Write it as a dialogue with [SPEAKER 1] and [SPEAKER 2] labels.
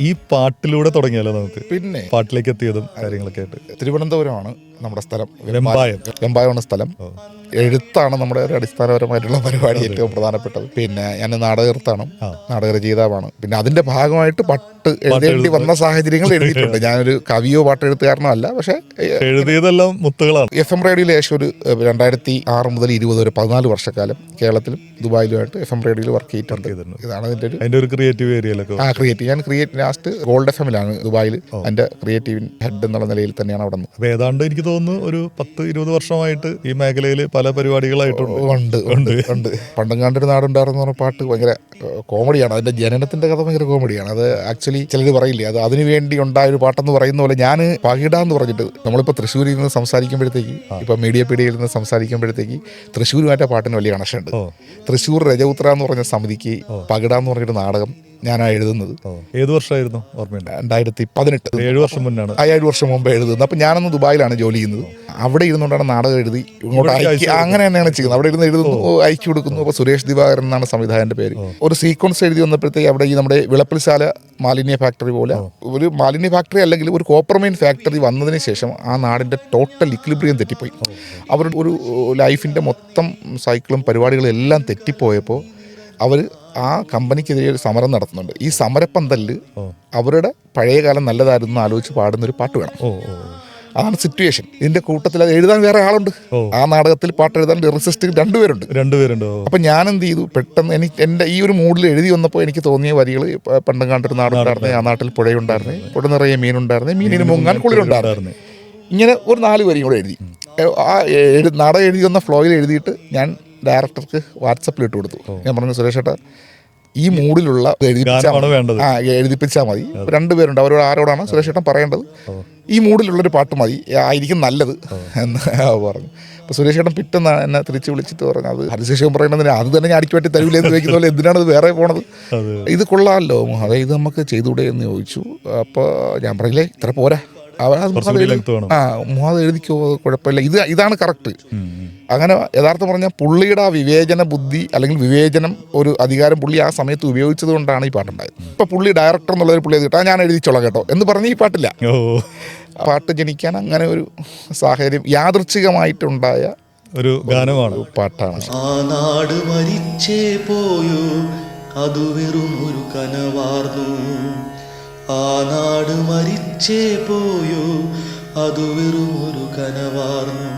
[SPEAKER 1] ഈ പാട്ടിലൂടെ തുടങ്ങിയല്ലോ നമുക്ക്.
[SPEAKER 2] പിന്നെ
[SPEAKER 1] പാട്ടിലേക്ക് എത്തിയതും കാര്യങ്ങളൊക്കെ ആയിട്ട്.
[SPEAKER 2] തിരുവനന്തപുരമാണ് നമ്മുടെ സ്ഥലം.
[SPEAKER 1] വെമ്പായം.
[SPEAKER 2] വെമ്പായമാണ് സ്ഥലം. എഴുത്താണ് നമ്മുടെ ഒരു അടിസ്ഥാനപരമായിട്ടുള്ള പരിപാടി ഏറ്റവും പ്രധാനപ്പെട്ടത്. പിന്നെ ഞാൻ നാടകർത്താണ്
[SPEAKER 1] നാടക
[SPEAKER 2] രചയിതാവാണ് പിന്നെ അതിന്റെ ഭാഗമായിട്ട് പട്ട് എഴുതേണ്ടി വന്ന സാഹചര്യങ്ങൾ എഴുതിയിട്ടുണ്ട്. ഞാനൊരു കവിയോ പാട്ടെഴുത്തുകാരനോ അല്ല പക്ഷെ
[SPEAKER 1] എഴുതിയതെല്ലാം മുത്തുകളാണ്.
[SPEAKER 2] എഫ് എം റേഡിയോയിൽ ഏകദേശം ഒരു രണ്ടായിരത്തി ആറ് മുതൽ ഇരുപത് വരെ പതിനാല് വർഷക്കാലം കേരളത്തിലും ദുബായിലുമായിട്ട് എഫ് എം റേഡിയോയിൽ വർക്ക് ചെയ്തിട്ടുണ്ട്. ഇതാണ് അതിന്റെ ഒരു
[SPEAKER 1] അതിന്റെ ഒരു ക്രിയേറ്റീവ് ഏരിയയിലൊക്കെ
[SPEAKER 2] ആ ക്രിയേറ്റീവ് ഞാൻ ക്രിയേറ്റ് ലാസ്റ്റ് ഗോൾഡ് എഫ് എമ്മിലാണ് ദുബായിൽ എന്റെ ക്രിയേറ്റീവ് ഹെഡ് എന്നുള്ള നിലയിൽ തന്നെയാണ് അവിടെ നിന്ന്.
[SPEAKER 1] ഏതാണ്ട് എനിക്ക് തോന്നുന്നു ഒരു പത്ത് ഇരുപത് വർഷമായിട്ട് ഈ മേഖലയിൽ പല പരിപാടികളായിട്ടുണ്ട്.
[SPEAKER 2] ഉണ്ട് ഉണ്ട് ഉണ്ട്. പണ്ടങ്ങാണ്ടൊരു നാടുണ്ടായിരുന്നു പറഞ്ഞ പാട്ട് ഭയങ്കര കോമഡിയാണ്. അതിന്റെ ജനനത്തിന്റെ കഥ ഭയങ്കര കോമഡിയാണ്. അത് ആക്ച്വലി ചിലർ പറയില്ലേ അത് അതിനു വേണ്ടി ഉണ്ടായ ഒരു പാട്ടെന്ന് പറയുന്ന പോലെ ഞാൻ പകിട എന്ന് പറഞ്ഞിട്ട് നമ്മളിപ്പോൾ തൃശ്ശൂരിൽ നിന്ന് സംസാരിക്കുമ്പോഴത്തേക്ക് ഇപ്പൊ മീഡിയ പീഡിയയിൽ നിന്ന് സംസാരിക്കുമ്പോഴത്തേക്ക് തൃശ്ശൂരുമായിട്ട് പാട്ടിന് വലിയ കണക്ഷൻ ഉണ്ട്. തൃശ്ശൂർ രജപുത്ര എന്ന് പറഞ്ഞ സമിതിക്ക് പകിട എന്ന് പറഞ്ഞിട്ട് നാടകം ഞാനാണ് എഴുതുന്നത്.
[SPEAKER 1] ഏത് വർഷമായിരുന്നു ഓർമ്മയുണ്ട്?
[SPEAKER 2] രണ്ടായിരത്തി പതിനെട്ട്
[SPEAKER 1] ഏഴ് വർഷം മുന്നാണ്.
[SPEAKER 2] ആ ഏഴ് വർഷം മുമ്പ് എഴുതുന്നത്. അപ്പം ഞാനന്ന് ദുബായിലാണ് ജോലി ചെയ്യുന്നത്. അവിടെ ഇരുന്നുകൊണ്ടാണ് നാടകം എഴുതി ഇങ്ങോട്ട്
[SPEAKER 1] ഇവിടേക്ക്
[SPEAKER 2] അയക്കി അങ്ങനെ തന്നെയാണ് ചെയ്യുന്നത്. അവിടെ ഇരുന്ന് എഴുതുന്നു അയച്ചു കൊടുക്കുന്നു. അപ്പോൾ സുരേഷ് ദിവാകരൻ എന്നാണ് സംവിധായകന്റെ പേര്. ഒരു സീക്വൻസ് എഴുതി വന്നപ്പോഴത്തേക്ക് അവിടെ ഈ നമ്മുടെ വിളപ്പിൽശാല മാലിന്യ ഫാക്ടറി പോലെ ഒരു മാലിന്യ ഫാക്ടറി അല്ലെങ്കിൽ ഒരു കോപ്പർമൈൻ ഫാക്ടറി വന്നതിന് ശേഷം ആ നാടിന്റെ ടോട്ടൽ ഇക്ലിബ്രിയം തെറ്റിപ്പോയി. അവരുടെ ഒരു ലൈഫിന്റെ മൊത്തം സൈക്കിളും പരിപാടികളും എല്ലാം തെറ്റിപ്പോയപ്പോൾ അവർ ആ കമ്പനിക്കെതിരെ ഒരു സമരം നടത്തുന്നുണ്ട്. ഈ സമരപ്പന്തലിൽ അവരുടെ പഴയകാലം നല്ലതായിരുന്നു ആലോചിച്ച് പാടുന്ന ഒരു പാട്ട് വേണം. അതാണ് സിറ്റുവേഷൻ ഇതിന്റെ കൂട്ടത്തിൽ അത് എഴുതാൻ വേറെ ആളുണ്ട്. ആ നാടകത്തിൽ പാട്ട് എഴുതാൻ ലിറിസിസ്റ്റ് രണ്ടുപേരുണ്ട്
[SPEAKER 1] രണ്ടുപേരുണ്ട്
[SPEAKER 2] അപ്പൊ ഞാൻ എന്ത് ചെയ്തു? പെട്ടെന്ന് എനിക്ക് എന്റെ ഈ ഒരു മൂഡിൽ എഴുതി വന്നപ്പോൾ എനിക്ക് തോന്നിയ വരികൾ പണ്ടും കണ്ടൊരു നാടുണ്ടായിരുന്നേ ആ നാട്ടിൽ പുഴയുണ്ടായിരുന്നു പുഴ നിറയെ മീനുണ്ടായിരുന്നേ മീനിന് മുങ്ങാൻ കുളിരുണ്ടായിരുന്നു. ഇങ്ങനെ ഒരു നാല് വരിയും കൂടെ എഴുതി. നാടകം എഴുതി വന്ന ഫ്ലോയിൽ എഴുതിയിട്ട് ഞാൻ ഡയറക്ടർക്ക് വാട്സപ്പിൽ ഇട്ട് കൊടുത്തു. ഞാൻ പറഞ്ഞു സുരേഷ് ഏട്ടാ ഈ മൂഡിലുള്ള എഴുതിപ്പിച്ചാൽ മതി.
[SPEAKER 1] വേണ്ടത്.
[SPEAKER 2] ആ എഴുതിപ്പിച്ചാൽ മതി. രണ്ടുപേരുണ്ട് അവരോട് ആരോടാണ് സുരേഷ് ഏട്ടൻ പറയേണ്ടത്? ഈ മൂഡിലുള്ളൊരു പാട്ട് മതി ആയിരിക്കും നല്ലത് എന്ന് പറഞ്ഞു. അപ്പോൾ സുരേഷ് ഏട്ടൻ പിറ്റെന്ന് എന്നെ തിരിച്ച് വിളിച്ചിട്ട് പറഞ്ഞു അത് ഹരിശേഷം പറയുന്നതിന് അത് തന്നെ ഞാൻ അടിക്ക് പറ്റി തരൂല എന്ന് ചോദിക്കുന്ന പോലെ എന്തിനാണ് ഇത് വേറെ പോണത്? ഇത് കൊള്ളാമല്ലോ അതായത് നമുക്ക് ചെയ്തുകൂടെ എന്ന് ചോദിച്ചു. അപ്പോൾ ഞാൻ പറയില്ലേ ഇത്ര പോരാ. അവ- അത് മുഹാദ്
[SPEAKER 1] കുറച്ചുകൂടി
[SPEAKER 2] എഴുതി-
[SPEAKER 1] length വേണം.
[SPEAKER 2] ആ മുഹാദ് എഴുതിക്കോ കുഴപ്പമില്ല. ഇത് ഇതാണ് കറക്റ്റ്. അങ്ങനെ യഥാർത്ഥം പറഞ്ഞാൽ പുള്ളിയുടെ ആ വിവേചന ബുദ്ധി അല്ലെങ്കിൽ വിവേചനം ഒരു അധികാരം പുള്ളി ആ സമയത്ത് ഉപയോഗിച്ചത് കൊണ്ടാണ് ഈ പാട്ടുണ്ടായത്. ഇപ്പൊ പുള്ളി ഡയറക്ടർ എന്നുള്ള ഒരു പുള്ളി എഴുതി "ആ, ഞാൻ എഴുതിച്ചോളാം കേട്ടോ എന്ന് പറഞ്ഞ് ഈ പാട്ടില്ല. പാട്ട് ജനിക്കാൻ അങ്ങനെ ഒരു സാഹചര്യം യാദൃച്ഛികമായിട്ടുണ്ടായ
[SPEAKER 1] ഒരു ഗാനമാണ്.
[SPEAKER 2] പാട്ടാണ്.
[SPEAKER 3] ആ നാട് മരിച്ചേ പോയോ അത് വെറും ഒരു കനവാർന്നു. ആ നാട് മരിച്ചേ പോയോ. അത് വെറുമൊരു കനവാർന്നു